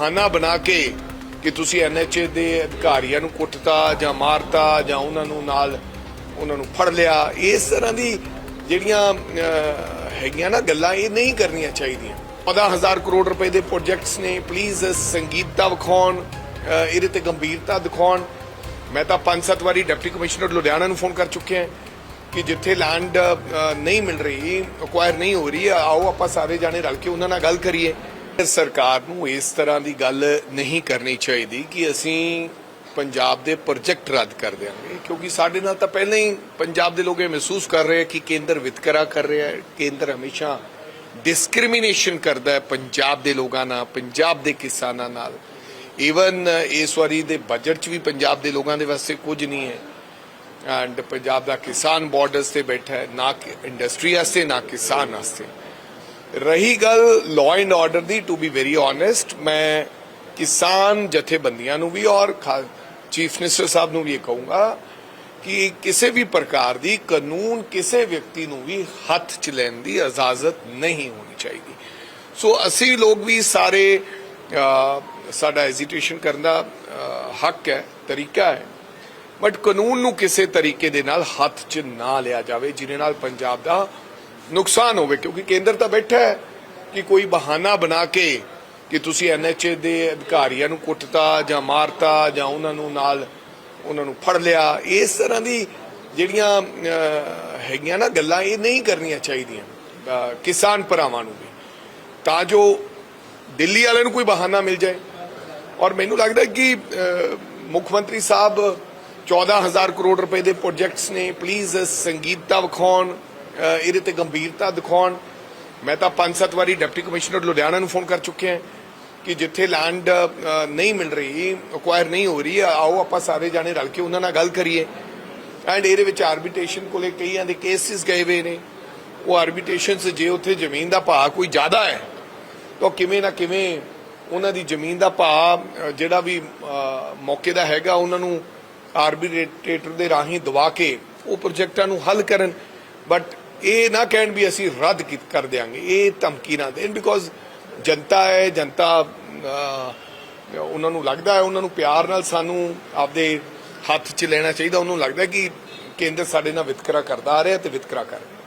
ਬਹਾਨਾ ਬਣਾ ਕੇ ਕਿ ਤੁਸੀਂ ਐਨਐਚਏ ਦੇ ਅਧਿਕਾਰੀਆਂ ਨੂੰ ਕੁੱਟਤਾ ਜਾਂ ਮਾਰਤਾ ਜਾਂ ਉਹਨਾਂ ਨੂੰ ਨਾਲ ਉਹਨਾਂ ਨੂੰ ਫੜ ਲਿਆ, ਇਸ ਤਰ੍ਹਾਂ ਦੀ ਜਿਹੜੀਆਂ ਹੈਗੀਆਂ ਨਾ ਗੱਲਾਂ, ਇਹ ਨਹੀਂ ਕਰਨੀਆਂ ਚਾਹੀਦੀਆਂ। 10000 ਕਰੋੜ ਰੁਪਏ ਦੇ ਪ੍ਰੋਜੈਕਟਸ ਨੇ ਪਲੀਜ਼ ਸੰਗੀਤਤਾ ਵਿਖਾਉਣ ਇਹਦੇ ਤੇ ਗੰਭੀਰਤਾ ਦਿਖਾਉਣ। ਮੈਂ ਤਾਂ ਪੰਜ ਸੱਤ ਵਾਰੀ ਡਿਪਟੀ ਕਮਿਸ਼ਨਰ ਲੁਧਿਆਣਾ ਨੂੰ ਫੋਨ ਕਰ ਚੁੱਕਿਆ ਕਿ ਜਿੱਥੇ ਲੈਂਡ ਨਹੀਂ ਮਿਲ ਰਹੀ ਅਕਵਾਇਰ ਨਹੀਂ ਹੋ ਰਹੀ ਆਓ ਆਪਾਂ ਸਾਰੇ ਜਾਣੇ ਰਲ ਕੇ ਉਹਨਾਂ ਨਾਲ ਗੱਲ ਕਰੀਏ। ਸਰਕਾਰ ਨੂੰ ਇਸ ਤਰ੍ਹਾਂ ਦੀ ਗੱਲ ਨਹੀਂ ਕਰਨੀ ਚਾਹੀਦੀ ਕਿ ਅਸੀਂ ਪੰਜਾਬ ਦੇ ਪ੍ਰੋਜੈਕਟ ਰੱਦ ਕਰ ਦਿਆਂਗੇ। ਕਿਉਂਕਿ ਸਾਡੇ ਨਾਲ ਤਾਂ ਪਹਿਲਾਂ ਹੀ ਪੰਜਾਬ ਦੇ ਲੋਕ ਇਹ ਮਹਿਸੂਸ ਕਰ ਰਹੇ ਕਿ ਕੇਂਦਰ ਵਿਤਕਰਾ ਕਰ ਰਿਹਾ ਹੈ। ਕੇਂਦਰ ਹਮੇਸ਼ਾ ਡਿਸਕ੍ਰਿਮੀਨੇਸ਼ਨ ਕਰਦਾ ਹੈ ਪੰਜਾਬ ਦੇ ਲੋਕਾਂ ਨਾਲ, ਪੰਜਾਬ ਦੇ ਕਿਸਾਨਾਂ ਨਾਲ। ਈਵਨ ਇਸ ਵਾਰੀ ਦੇ ਬਜਟ 'ਚ ਵੀ ਪੰਜਾਬ ਦੇ ਲੋਕਾਂ ਦੇ ਵਾਸਤੇ ਕੁਝ ਨਹੀਂ ਹੈ। ਐਂਡ ਪੰਜਾਬ ਦਾ ਕਿਸਾਨ ਬਾਰਡਰਸ ਤੇ ਬੈਠਾ ਹੈ, ਨਾ ਇੰਡਸਟਰੀ ਵਾਸਤੇ, ਨਾ ਕਿਸਾਨ ਵਾਸਤੇ। ਰਹੀ ਗੱਲ ਲਾਅ ਐਂਡ ਆਰਡਰ ਦੀ ਟੂ ਬੀ ਵੈਰੀ ਓਨੈਸਟ ਮੈਂ ਕਿਸਾਨ ਜਥੇਬੰਦੀਆਂ ਨੂੰ ਵੀ ਔਰ ਚੀਫ ਮਿਨਿਸਟਰ ਸਾਹਿਬ ਨੂੰ ਵੀ ਇਹ ਕਹੂੰਗਾ ਕਿ ਕਿਸੇ ਵੀ ਪ੍ਰਕਾਰ ਦੀ ਕਾਨੂੰਨ ਕਿਸੇ ਵਿਅਕਤੀ ਨੂੰ ਵੀ ਹੱਥ 'ਚ ਲੈਣ ਦੀ ਇਜਾਜ਼ਤ ਨਹੀਂ ਹੋਣੀ ਚਾਹੀਦੀ। ਸੋ ਅਸੀਂ ਲੋਕ ਵੀ ਸਾਰੇ ਸਾਡਾ ਹੈਜ਼ਿਟੇਸ਼ਨ ਕਰਨ ਦਾ ਹੱਕ ਹੈ, ਤਰੀਕਾ ਹੈ। ਬਟ ਕਾਨੂੰਨ ਨੂੰ ਕਿਸੇ ਤਰੀਕੇ ਦੇ ਨਾਲ ਹੱਥ 'ਚ ਨਾ ਲਿਆ ਜਾਵੇ, ਜਿਹਦੇ ਨਾਲ ਪੰਜਾਬ ਦਾ ਨੁਕਸਾਨ ਹੋਵੇ, ਕਿਉਂਕਿ ਕੇਂਦਰ ਤਾਂ ਬੈਠਾ ਹੈ ਕਿ ਕੋਈ ਬਹਾਨਾ ਬਣਾ ਕੇ ਕਿ ਤੁਸੀਂ ਐਨਐਚਏ ਦੇ ਅਧਿਕਾਰੀਆਂ ਨੂੰ ਕੁੱਟਤਾ ਜਾਂ ਮਾਰਤਾ ਜਾਂ ਉਹਨਾਂ ਨੂੰ ਨਾਲ ਉਹਨਾਂ ਨੂੰ ਫੜ ਲਿਆ, ਇਸ ਤਰ੍ਹਾਂ ਦੀ ਜਿਹੜੀਆਂ ਹੈਗੀਆਂ ਨਾ ਗੱਲਾਂ, ਇਹ ਨਹੀਂ ਕਰਨੀਆਂ ਚਾਹੀਦੀਆਂ ਕਿਸਾਨ ਭਰਾਵਾਂ ਨੂੰ ਵੀ। ਤਾਂ ਜੋ ਦਿੱਲੀ ਵਾਲਿਆਂ ਨੂੰ ਕੋਈ ਬਹਾਨਾ ਮਿਲ ਜਾਏ। ਔਰ ਮੈਨੂੰ ਲੱਗਦਾ ਕਿ ਮੁੱਖ ਮੰਤਰੀ ਸਾਹਿਬ 14000 ਕਰੋੜ ਰੁਪਏ ਦੇ ਪ੍ਰੋਜੈਕਟਸ ਨੇ, ਪਲੀਜ਼ ਸੰਗੀਤਾ ਵਿਖਾਉਣ ਇਹਦੇ ਤੇ ਗੰਭੀਰਤਾ ਦਿਖਾਉਣ, ਮੈਂ ਤਾਂ ਪੰਜ ਸੱਤ ਵਾਰੀ ਡਿਪਟੀ ਕਮਿਸ਼ਨਰ ਲੁਧਿਆਣਾ ਨੂੰ ਫੋਨ ਕਰ ਚੁੱਕਿਆ ਕਿ ਜਿੱਥੇ ਲੈਂਡ ਨਹੀਂ ਮਿਲ ਰਹੀ ਅਕਵਾਇਰ ਨਹੀਂ ਹੋ ਰਹੀ, ਆਓ ਆਪਾਂ ਸਾਰੇ ਜਾਣੇ ਰਲ ਕੇ ਉਹਨਾਂ ਨਾਲ ਗੱਲ ਕਰੀਏ। ਐਂਡ ਇਹਦੇ ਵਿੱਚ ਆਰਬਿਟ੍ਰੇਸ਼ਨ ਕੋਲੇ ਕਈਆਂ ਦੇ ਕੇਸਿਸ ਗਏ ਹੋਏ ਨੇ। ਉਹ ਆਰਬਿਟ੍ਰੇਸ਼ਨ 'ਚ ਜੇ ਉੱਥੇ ਜ਼ਮੀਨ ਦਾ ਭਾਅ ਕੋਈ ਜ਼ਿਆਦਾ ਹੈ, ਤਾਂ ਕਿਵੇਂ ਨਾ ਕਿਵੇਂ ਉਹਨਾਂ ਦੀ ਜ਼ਮੀਨ ਦਾ ਭਾਅ ਜਿਹੜਾ ਵੀ ਮੌਕੇ ਦਾ ਹੈਗਾ, ਉਹਨਾਂ ਨੂੰ ਆਰਬਿਟ੍ਰੇਟਰ ਦੇ ਰਾਹੀਂ ਦਵਾ ਕੇ ਉਹ ਪ੍ਰੋਜੈਕਟਾਂ ਨੂੰ ਹੱਲ ਕਰਨ। ਬਟ ਇਹ ਨਾ ਕਹਿਣ ਵੀ ਅਸੀਂ ਰੱਦ ਕਰ ਦਿਆਂਗੇ, ਇਹ ਧਮਕੀ ਨਾ ਦੇਣ ਬਿਕੋਜ਼ ਜਨਤਾ ਹੈ, ਜਨਤਾ ਉਹਨਾਂ ਨੂੰ ਲੱਗਦਾ ਹੈ, ਉਹਨਾਂ ਨੂੰ ਪਿਆਰ ਨਾਲ ਸਾਨੂੰ ਆਪਦੇ ਹੱਥ 'ਚ ਲੈਣਾ ਚਾਹੀਦਾ, ਉਹਨੂੰ ਲੱਗਦਾ ਕਿ ਕੇਂਦਰ ਸਾਡੇ ਨਾਲ ਵਿਤਕਰਾ ਕਰਦਾ ਆ ਰਿਹਾ ਤੇ ਵਿਤਕਰਾ ਕਰ ਰਿਹਾ।